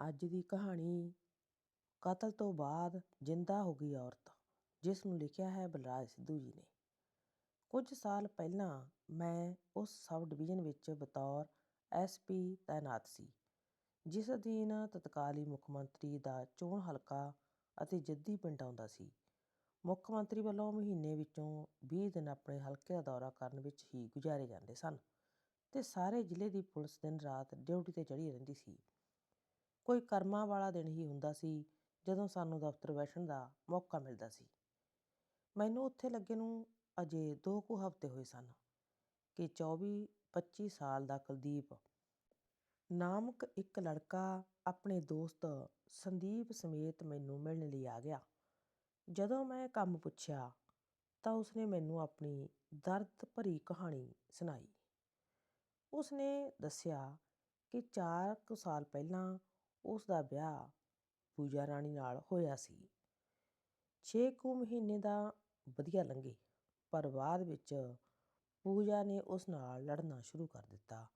ਅੱਜ ਦੀ ਕਹਾਣੀ ਕਤਲ ਤੋਂ ਬਾਅਦ ਜਿੰਦਾ ਹੋ ਗਈ ਔਰਤ, ਜਿਸ ਨੂੰ ਲਿਖਿਆ ਹੈ ਬਲਰਾਜ ਸਿੱਧੂ ਜੀ ਨੇ। ਕੁਝ ਸਾਲ ਪਹਿਲਾਂ ਮੈਂ ਉਸ ਸਬ ਡਿਵੀਜ਼ਨ ਵਿੱਚ ਬਤੌਰ ਐਸਪੀ ਤਾਇਨਾਤ ਸੀ, ਜਿਸ ਅਧੀਨ ਤਤਕਾਲੀ ਮੁੱਖ ਮੰਤਰੀ ਦਾ ਚੋਣ ਹਲਕਾ ਅਤੇ ਜੱਦੀ ਪਿੰਡ ਆਉਂਦਾ ਸੀ। ਮੁੱਖ ਮੰਤਰੀ ਵੱਲੋਂ ਮਹੀਨੇ ਵਿੱਚੋਂ 20 ਦਿਨ ਆਪਣੇ ਹਲਕੇ ਦਾ ਦੌਰਾ ਕਰਨ ਵਿੱਚ ਹੀ ਗੁਜ਼ਾਰੇ ਜਾਂਦੇ ਸਨ ਤੇ ਸਾਰੇ ਜ਼ਿਲ੍ਹੇ ਦੀ ਪੁਲਿਸ ਦਿਨ ਰਾਤ ਡਿਊਟੀ ਤੇ ਚੜ੍ਹੀ ਰਹਿੰਦੀ ਸੀ। ਕੋਈ ਕਰਮਾਂ ਵਾਲਾ ਦਿਨ ਹੀ ਹੁੰਦਾ ਸੀ, ਜਦੋਂ ਸਾਨੂੰ ਦਫ਼ਤਰ ਬੈਠਣ ਦਾ ਮੌਕਾ ਮਿਲਦਾ ਸੀ। ਮੈਨੂੰ ਉੱਥੇ ਲੱਗੇ ਨੂੰ ਅਜੇ ਦੋ ਕੁ ਹਫ਼ਤੇ ਹੋਏ ਸਨ ਕਿ 24-25 ਸਾਲ ਦਾ ਕੁਲਦੀਪ ਨਾਮਕ ਇੱਕ ਲੜਕਾ ਆਪਣੇ ਦੋਸਤ ਸੰਦੀਪ ਸਮੇਤ ਮੈਨੂੰ ਮਿਲਣ ਲਈ ਆ ਗਿਆ। ਜਦੋਂ ਮੈਂ ਕੰਮ ਪੁੱਛਿਆ ਤਾਂ ਉਸਨੇ ਮੈਨੂੰ ਆਪਣੀ ਦਰਦ ਭਰੀ ਕਹਾਣੀ ਸੁਣਾਈ। ਉਸਨੇ ਦੱਸਿਆ ਕਿ ਚਾਰ ਕੁ ਸਾਲ ਪਹਿਲਾਂ ਉਸ ਦਾ ਵਿਆਹ ਪੂਜਾ ਰਾਣੀ ਨਾਲ ਹੋਇਆ ਸੀ। ਛੇ ਕੁ ਮਹੀਨੇ ਦਾ ਵਧੀਆ ਲੰਘੇ, ਪਰ ਬਾਅਦ ਵਿੱਚ ਪੂਜਾ ਨੇ ਉਸ ਨਾਲ ਲੜਨਾ ਸ਼ੁਰੂ ਕਰ ਦਿੱਤਾ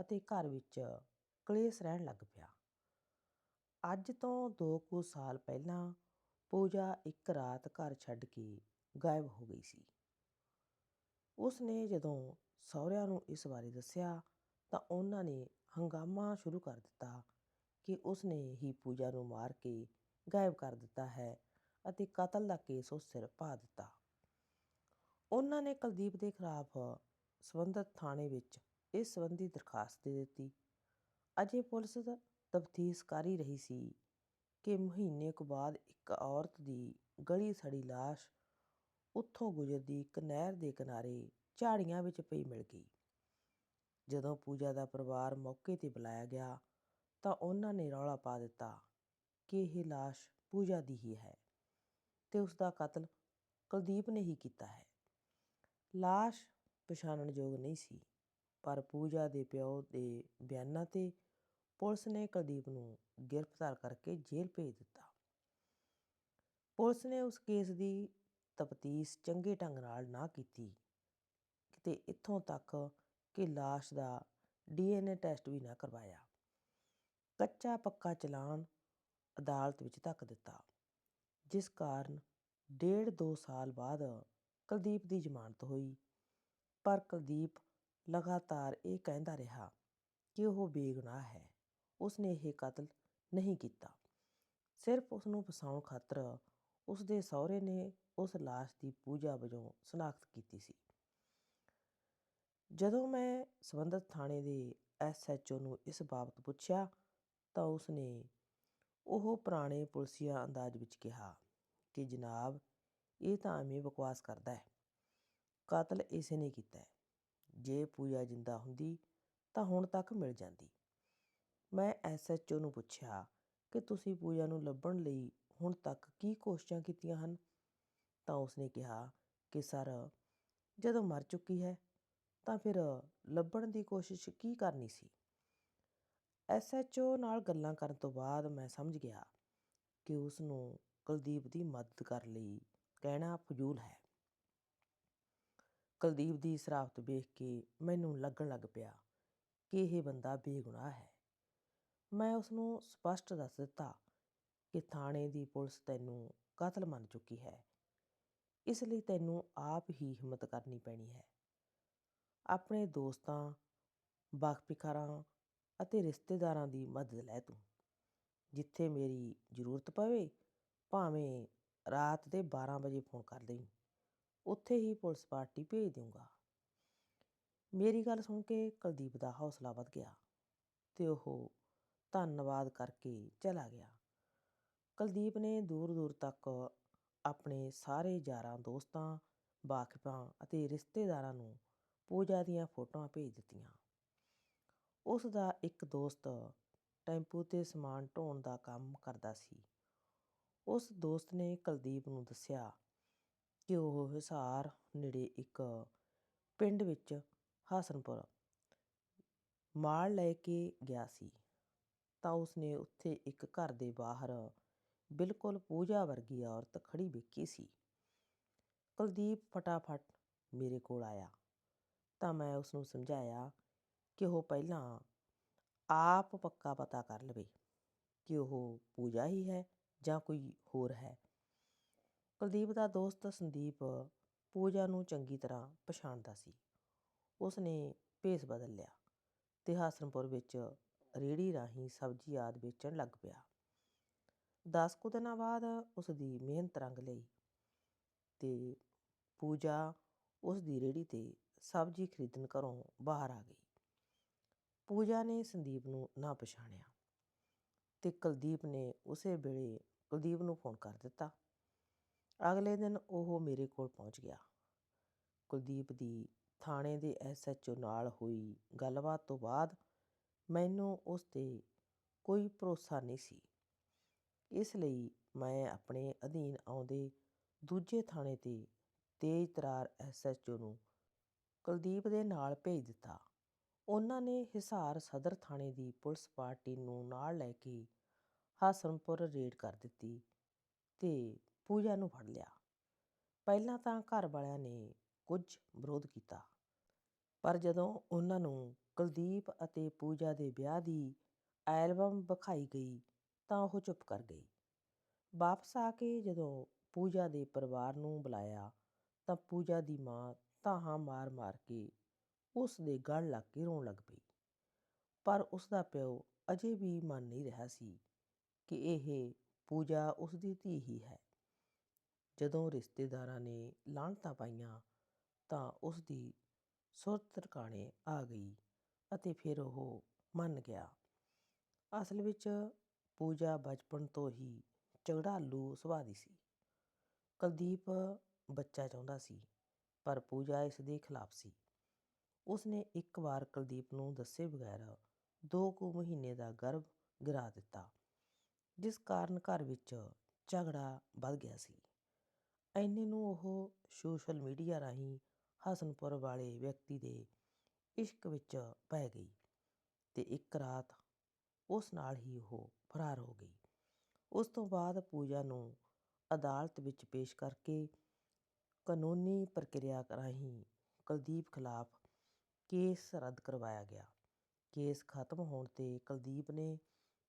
ਅਤੇ ਘਰ ਵਿੱਚ ਕਲੇਸ਼ ਰਹਿਣ ਲੱਗ ਪਿਆ। ਅੱਜ ਤੋਂ ਦੋ ਕੁ ਸਾਲ ਪਹਿਲਾਂ ਪੂਜਾ ਇੱਕ ਰਾਤ ਘਰ ਛੱਡ ਕੇ ਗਾਇਬ ਹੋ ਗਈ ਸੀ। ਉਸ ਨੇ ਜਦੋਂ ਸਹੁਰਿਆਂ ਨੂੰ ਇਸ ਬਾਰੇ ਦੱਸਿਆ ਤਾਂ ਉਹਨਾਂ ਨੇ ਹੰਗਾਮਾ ਸ਼ੁਰੂ ਕਰ ਦਿੱਤਾ ਕਿ ਉਸ ਨੇ ਹੀ ਪੂਜਾ ਨੂੰ ਮਾਰ ਕੇ ਗਾਇਬ ਕਰ ਦਿੱਤਾ ਹੈ ਅਤੇ ਕਤਲ ਦਾ ਕੇਸ ਉਸ ਸਿਰ ਪਾ ਦਿੱਤਾ। ਉਹਨਾਂ ਨੇ ਕੁਲਦੀਪ ਦੇ ਖਿਲਾਫ ਸਬੰਧਤ ਥਾਣੇ ਵਿੱਚ ਇਸ ਸੰਬੰਧੀ ਦਰਖਾਸਤ ਦੇ ਦਿੱਤੀ। ਅਜੇ ਪੁਲਿਸ ਤਫਤੀਸ਼ ਕਰ ਹੀ ਰਹੀ ਸੀ ਕਿ ਮਹੀਨੇ ਕੁ ਬਾਅਦ ਇੱਕ ਔਰਤ ਦੀ ਗਲੀ ਸੜੀ ਲਾਸ਼ ਉੱਥੋਂ ਗੁਜ਼ਰਦੀ ਇੱਕ ਨਹਿਰ ਦੇ ਕਿਨਾਰੇ ਝਾੜੀਆਂ ਵਿੱਚ ਪਈ ਮਿਲ ਗਈ। ਜਦੋਂ ਪੂਜਾ ਦਾ ਪਰਿਵਾਰ ਮੌਕੇ ਤੇ ਬੁਲਾਇਆ ਗਿਆ ਤਾਂ ਉਹਨਾਂ ਨੇ ਰੌਲਾ ਪਾ ਦਿੱਤਾ ਕਿ ਇਹ ਲਾਸ਼ ਪੂਜਾ ਦੀ ਹੀ ਹੈ ਤੇ ਉਸ ਦਾ ਕਤਲ ਕੁਲਦੀਪ ਨੇ ਹੀ ਕੀਤਾ ਹੈ। ਲਾਸ਼ ਪਛਾਣਨਯੋਗ ਨਹੀਂ ਸੀ, ਪਰ ਪੂਜਾ ਦੇ ਪਿਓ ਦੇ ਬਿਆਨਾਂ ਤੇ ਪੁਲਿਸ ਨੇ ਕੁਲਦੀਪ ਨੂੰ ਗ੍ਰਿਫਤਾਰ ਕਰਕੇ ਜੇਲ੍ਹ ਭੇਜ ਦਿੱਤਾ। ਪੁਲਿਸ ਨੇ ਉਸ ਕੇਸ ਦੀ ਤਫਤੀਸ਼ ਚੰਗੇ ਢੰਗ ਨਾਲ ਨਾ ਕੀਤੀ, ਕਿਤੇ ਇੱਥੋਂ ਤੱਕ ਕਿ ਲਾਸ਼ ਦਾ ਡੀਐਨਏ ਟੈਸਟ ਵੀ ਨਾ ਕਰਵਾਇਆ। ਕੱਚਾ ਪੱਕਾ ਚਲਾਨ ਅਦਾਲਤ ਵਿੱਚ ਧੱਕ ਦਿੱਤਾ, ਜਿਸ ਕਾਰਨ ਡੇਢ ਦੋ ਸਾਲ ਬਾਅਦ ਕੁਲਦੀਪ ਦੀ ਜ਼ਮਾਨਤ ਹੋਈ। ਪਰ ਕੁਲਦੀਪ ਲਗਾਤਾਰ ਇਹ ਕਹਿੰਦਾ ਰਿਹਾ ਕਿ ਉਹ ਬੇਗੁਨਾਹ ਹੈ। ਉਸਨੇ ਇਹ ਕਤਲ ਨਹੀਂ ਕੀਤਾ। ਸਿਰਫ ਉਸ ਨੂੰ ਫਸਾਉਣ ਖਾਤਰ ਉਸ ਦੇ ਸਹੁਰੇ ਨੇ ਉਸ ਲਾਸ਼ ਦੀ ਪੂਜਾ ਵਜੋਂ ਸ਼ਨਾਖਤ ਕੀਤੀ ਸੀ। ਜਦੋਂ ਮੈਂ ਸਬੰਧਤ ਥਾਣੇ ਦੇ ਐਸਐਚਓ ਨੂੰ ਇਸ ਬਾਬਤ ਪੁੱਛਿਆ ਤਾਂ ਉਸ ਨੇ ਉਹ ਪੁਰਾਣੇ ਪੁਲਸੀਆ ਅੰਦਾਜ਼ ਵਿੱਚ ਕਿਹਾ ਕਿ ਜਨਾਬ, ਇਹ ਤਾਂ ਐਵੇਂ ਬਕਵਾਸ ਕਰਦਾ ਹੈ। ਕਤਲ ਇਸੇ ਨੇ ਕੀਤਾ ਹੈ। ਜੇ ਪੂਜਾ ਜਿੰਦਾ ਹੁੰਦੀ ਤਾਂ ਹੁਣ ਤੱਕ ਮਿਲ ਜਾਂਦੀ। ਮੈਂ ਐਸਐਚਓ ਨੂੰ ਪੁੱਛਿਆ ਕਿ ਤੁਸੀਂ ਪੂਜਾ ਨੂੰ ਲੱਭਣ ਲਈ ਹੁਣ ਤੱਕ ਕੀ ਕੋਸ਼ਿਸ਼ਾਂ ਕੀਤੀਆਂ ਹਨ? ਤਾਂ ਉਸਨੇ ਕਿਹਾ ਕਿ, ਸਰ, ਜਦੋਂ ਮਰ ਚੁੱਕੀ ਹੈ ਤਾਂ ਫਿਰ ਲੱਭਣ ਦੀ ਕੋਸ਼ਿਸ਼ ਕੀ ਕਰਨੀ ਸੀ? ਐਸਐਚਓ ਨਾਲ ਗੱਲਾਂ ਕਰਨ ਤੋਂ ਬਾਅਦ ਮੈਂ ਸਮਝ ਗਿਆ ਕਿ ਉਸ ਨੂੰ ਕੁਲਦੀਪ ਦੀ ਮਦਦ ਕਰਨ ਲਈ ਕਹਿਣਾ ਫਜ਼ੂਲ ਹੈ। ਕੁਲਦੀਪ ਦੀ ਸ਼ਰਾਫਤ ਵੇਖ ਕੇ ਮੈਨੂੰ ਲੱਗਣ ਲੱਗ ਪਿਆ ਕਿ ਇਹ ਬੰਦਾ ਬੇਗੁਨਾਹ ਹੈ। ਮੈਂ ਉਸ ਨੂੰ ਸਪਸ਼ਟ ਦੱਸ ਦਿੱਤਾ ਕਿ ਥਾਣੇ ਦੀ ਪੁਲਿਸ ਤੈਨੂੰ ਕਤਲ ਮੰਨ ਚੁੱਕੀ ਹੈ। ਇਸ ਲਈ ਤੈਨੂੰ ਆਪ ਹੀ ਹਿੰਮਤ ਕਰਨੀ ਪੈਣੀ ਹੈ। ਆਪਣੇ ਦੋਸਤਾਂ ਬਾਖਪਿਕਾਰਾਂ ਅਤੇ ਰਿਸ਼ਤੇਦਾਰਾਂ ਦੀ ਮਦਦ ਲੈ ਤੂੰ। ਜਿੱਥੇ ਮੇਰੀ ਜ਼ਰੂਰਤ ਪਵੇ, ਭਾਵੇਂ ਰਾਤ ਦੇ 12 ਵਜੇ ਫੋਨ ਕਰ ਦੇਈਂ, ਉੱਥੇ ਹੀ ਪੁਲਿਸ ਪਾਰਟੀ ਭੇਜ ਦਊਂਗਾ। ਮੇਰੀ ਗੱਲ ਸੁਣ ਕੇ ਕੁਲਦੀਪ ਦਾ ਹੌਸਲਾ ਵੱਧ ਗਿਆ ਤੇ ਉਹ ਧੰਨਵਾਦ ਕਰਕੇ ਚਲਾ ਗਿਆ। ਕੁਲਦੀਪ ਨੇ ਦੂਰ ਦੂਰ ਤੱਕ ਆਪਣੇ ਸਾਰੇ ਯਾਰਾਂ ਦੋਸਤਾਂ ਵਾਕਿਫਾਂ ਅਤੇ ਰਿਸ਼ਤੇਦਾਰਾਂ ਨੂੰ ਪੂਜਾ ਦੀਆਂ ਫੋਟੋਆਂ ਭੇਜ ਦਿੱਤੀਆਂ। ਉਸ ਦਾ ਇੱਕ ਦੋਸਤ ਟੈਂਪੂ ਤੇ ਸਮਾਨ ਢੋਣ ਦਾ ਕੰਮ ਕਰਦਾ ਸੀ। ਉਸ ਦੋਸਤ ਨੇ ਕੁਲਦੀਪ ਨੂੰ ਦੱਸਿਆ ਕਿ ਉਹ ਹਿਸਾਰ ਨੇੜੇ ਇੱਕ ਪਿੰਡ ਵਿੱਚ ਹਸਨਪੁਰ ਮਾਲ ਲੈ ਕੇ ਗਿਆ ਸੀ। ਤਾਂ ਉਸਨੇ ਉੱਥੇ ਇੱਕ ਘਰ ਦੇ ਬਾਹਰ ਬਿਲਕੁਲ ਪੂਜਾ ਵਰਗੀ ਔਰਤ ਖੜੀ ਵੇਖੀ ਸੀ। ਕੁਲਦੀਪ ਫਟਾਫਟ ਮੇਰੇ ਕੋਲ ਆਇਆ। ਤਾਂ ਮੈਂ ਉਸ ਨੂੰ ਸਮਝਾਇਆ ਕਿ ਉਹ ਪਹਿਲਾਂ ਆਪ ਪੱਕਾ ਪਤਾ ਕਰ ਲਵੇ ਕਿ ਉਹ ਪੂਜਾ ਹੀ ਹੈ ਜਾਂ ਕੋਈ ਹੋਰ ਹੈ। ਕੁਲਦੀਪ ਦਾ ਦੋਸਤ ਸੰਦੀਪ ਪੂਜਾ ਨੂੰ ਚੰਗੀ ਤਰ੍ਹਾਂ ਪਛਾਣਦਾ ਸੀ। ਉਸ ਨੇ ਭੇਸ ਬਦਲ ਲਿਆ ਤੇ ਹਾਸਨਪੁਰ ਵਿੱਚ ਰੇੜੀ ਰਾਹੀਂ ਸਬਜ਼ੀ ਆਦ ਵੇਚਣ ਲੱਗ ਪਿਆ। ਦਸ ਕੁ ਦਿਨਾਂ ਬਾਅਦ ਉਸ ਦੀ ਮਿਹਨਤ ਰੰਗ ਲਈ ਤੇ ਪੂਜਾ ਉਸ ਦੀ ਰੇੜੀ ਤੇ ਸਬਜ਼ੀ ਖਰੀਦਣ ਘਰੋਂ ਬਾਹਰ ਆ ਗਈ। ਪੂਜਾ ਨੇ ਸੰਦੀਪ ਨੂੰ ਨਾ ਪਛਾਣਿਆ ਤੇ ਕੁਲਦੀਪ ਨੇ ਉਸੇ ਵੇਲੇ ਕੁਲਦੀਪ ਨੂੰ ਫੋਨ ਕਰ ਦਿੱਤਾ। ਅਗਲੇ ਦਿਨ ਉਹ ਮੇਰੇ ਕੋਲ ਪਹੁੰਚ ਗਿਆ। ਕੁਲਦੀਪ ਦੀ ਥਾਣੇ ਦੇ ਐਸਐਚਓ ਨਾਲ ਹੋਈ ਗੱਲਬਾਤ ਤੋਂ ਬਾਅਦ ਮੈਨੂੰ ਉਸ ਤੇ ਕੋਈ ਭਰੋਸਾ ਨਹੀਂ ਸੀ। ਇਸ ਲਈ ਮੈਂ ਆਪਣੇ ਅਧੀਨ ਆਉਂਦੇ ਦੂਜੇ ਥਾਣੇ ਤੇ ਤੇਜ਼ ਤਰਾਰ ਐਸਐਚਓ ਨੂੰ ਕੁਲਦੀਪ ਦੇ ਨਾਲ ਭੇਜ ਦਿੱਤਾ। ਉਹਨਾਂ ਨੇ ਹਿਸਾਰ ਸਦਰ ਥਾਣੇ ਦੀ ਪੁਲਿਸ ਪਾਰਟੀ ਨੂੰ ਨਾਲ ਲੈ ਕੇ ਹਾਸਨਪੁਰ ਰੇਡ ਕਰ ਦਿੱਤੀ ਤੇ ਪੂਜਾ ਨੂੰ ਫੜ ਲਿਆ। ਪਹਿਲਾਂ ਤਾਂ ਘਰ ਵਾਲਿਆਂ ਨੇ ਕੁਝ ਵਿਰੋਧ ਕੀਤਾ, ਪਰ ਜਦੋਂ ਉਹਨਾਂ ਨੂੰ ਕੁਲਦੀਪ ਅਤੇ ਪੂਜਾ ਦੇ ਵਿਆਹ ਦੀ ਐਲਬਮ ਵਿਖਾਈ ਗਈ ਤਾਂ ਉਹ ਚੁੱਪ ਕਰ ਗਈ। ਵਾਪਸ ਆ ਕੇ ਜਦੋਂ ਪੂਜਾ ਦੇ ਪਰਿਵਾਰ ਨੂੰ ਬੁਲਾਇਆ ਤਾਂ ਪੂਜਾ ਦੀ ਮਾਂ ਧਾਹਾਂ ਮਾਰ-ਮਾਰ ਕੇ ਉਸ ਦੇ ਗਲ ਲੱਗ ਕੇ ਰੋਣ ਲੱਗ ਪਈ। ਪਰ ਉਸ ਦਾ ਪਿਓ ਅਜੇ ਵੀ ਮੰਨ ਨਹੀਂ ਰਿਹਾ ਸੀ ਕਿ ਇਹ ਪੂਜਾ ਉਸ ਦੀ ਧੀ ਹੀ ਹੈ। ਜਦੋਂ ਰਿਸ਼ਤੇਦਾਰਾਂ ਨੇ ਲਾਹਣਤਾਂ ਪਾਈਆਂ ਤਾਂ ਉਸ ਦੀ ਸੁਰਤ ਟਿਕਾਣੇ ਆ ਗਈ ਅਤੇ ਫਿਰ ਉਹ ਮੰਨ ਗਿਆ। ਅਸਲ ਵਿੱਚ ਪੂਜਾ ਬਚਪਨ ਤੋਂ ਹੀ ਝਗੜਾਲੂ ਸੁਭਾਅ ਦੀ ਸੀ। ਕੁਲਦੀਪ ਬੱਚਾ ਚਾਹੁੰਦਾ ਸੀ, ਪਰ ਪੂਜਾ ਇਸ ਦੇ ਖਿਲਾਫ ਸੀ। ਉਸ ਨੇ ਇੱਕ ਵਾਰ ਕੁਲਦੀਪ ਨੂੰ ਦੱਸੇ ਬਗੈਰ ਦੋ ਕੁ ਮਹੀਨੇ ਦਾ ਗਰਭ ਗਿਰਾ ਦਿੱਤਾ, ਜਿਸ ਕਾਰਨ ਘਰ ਵਿੱਚ ਝਗੜਾ ਵੱਧ ਗਿਆ ਸੀ। ਐਨੇ ਨੂੰ ਉਹ ਸੋਸ਼ਲ ਮੀਡੀਆ ਰਾਹੀਂ ਹਸਨਪੁਰ ਵਾਲੇ ਵਿਅਕਤੀ ਦੇ ਇਸ਼ਕ ਵਿੱਚ ਪੈ ਗਈ ਤੇ ਇੱਕ ਰਾਤ ਉਸ ਨਾਲ ਹੀ ਉਹ ਫਰਾਰ ਹੋ ਗਈ। ਉਸ ਤੋਂ ਬਾਅਦ ਪੂਜਾ ਨੂੰ ਅਦਾਲਤ ਵਿੱਚ ਪੇਸ਼ ਕਰਕੇ ਕਾਨੂੰਨੀ ਪ੍ਰਕਿਰਿਆ ਰਾਹੀਂ ਕੁਲਦੀਪ ਖਿਲਾਫ ਕੇਸ ਰੱਦ ਕਰਵਾਇਆ ਗਿਆ। ਕੇਸ ਖਤਮ ਹੋਣ ਤੇ ਕੁਲਦੀਪ ਨੇ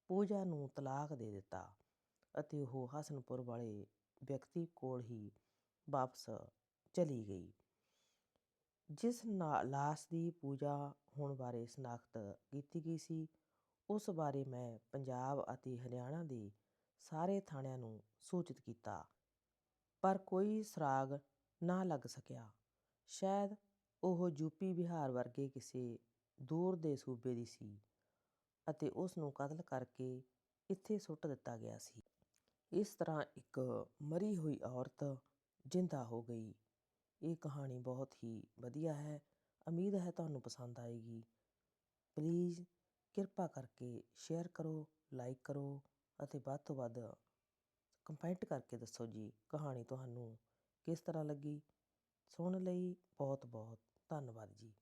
ਪੂਜਾ ਨੂੰ ਤਲਾਕ ਦੇ ਦਿੱਤਾ ਅਤੇ ਉਹ ਹਸਨਪੁਰ ਵਾਲੇ ਵਿਅਕਤੀ ਕੋਲ ਹੀ ਵਾਪਸ ਚਲੀ ਗਈ। ਜਿਸ ਲਾਸ਼ ਦੀ ਪੂਜਾ ਹੋਣ ਬਾਰੇ ਸ਼ਨਾਖਤ ਕੀਤੀ ਗਈ ਸੀ, ਉਸ ਬਾਰੇ ਮੈਂ ਪੰਜਾਬ ਅਤੇ ਹਰਿਆਣਾ ਦੇ ਸਾਰੇ ਥਾਣਿਆਂ ਨੂੰ ਸੂਚਿਤ ਕੀਤਾ, ਪਰ ਕੋਈ ਸੁਰਾਗ ਨਾ ਲੱਗ ਸਕਿਆ। ਸ਼ਾਇਦ ਉਹ ਯੂਪੀ ਬਿਹਾਰ ਵਰਗੇ ਕਿਸੇ ਦੂਰ ਦੇ ਸੂਬੇ ਦੀ ਸੀ ਅਤੇ ਉਸ ਨੂੰ ਕਤਲ ਕਰਕੇ ਇੱਥੇ ਸੁੱਟ ਦਿੱਤਾ ਗਿਆ ਸੀ। ਇਸ ਤਰ੍ਹਾਂ ਇੱਕ ਮਰੀ ਹੋਈ ਔਰਤ ਜਿੰਦਾ ਹੋ ਗਈ। ਇਹ ਕਹਾਣੀ ਬਹੁਤ ਹੀ ਵਧੀਆ ਹੈ। ਉਮੀਦ ਹੈ ਤੁਹਾਨੂੰ ਪਸੰਦ ਆਏਗੀ। ਪਲੀਜ਼ ਕਿਰਪਾ ਕਰਕੇ ਸ਼ੇਅਰ ਕਰੋ, ਲਾਈਕ ਕਰੋ ਅਤੇ ਵੱਧ ਤੋਂ ਵੱਧ ਕਮੈਂਟ ਕਰਕੇ ਦੱਸੋ ਜੀ ਕਹਾਣੀ ਤੁਹਾਨੂੰ ਕਿਸ ਤਰ੍ਹਾਂ ਲੱਗੀ। ਸੁਣਨ ਲਈ ਬਹੁਤ ਬਹੁਤ ਧੰਨਵਾਦ ਜੀ।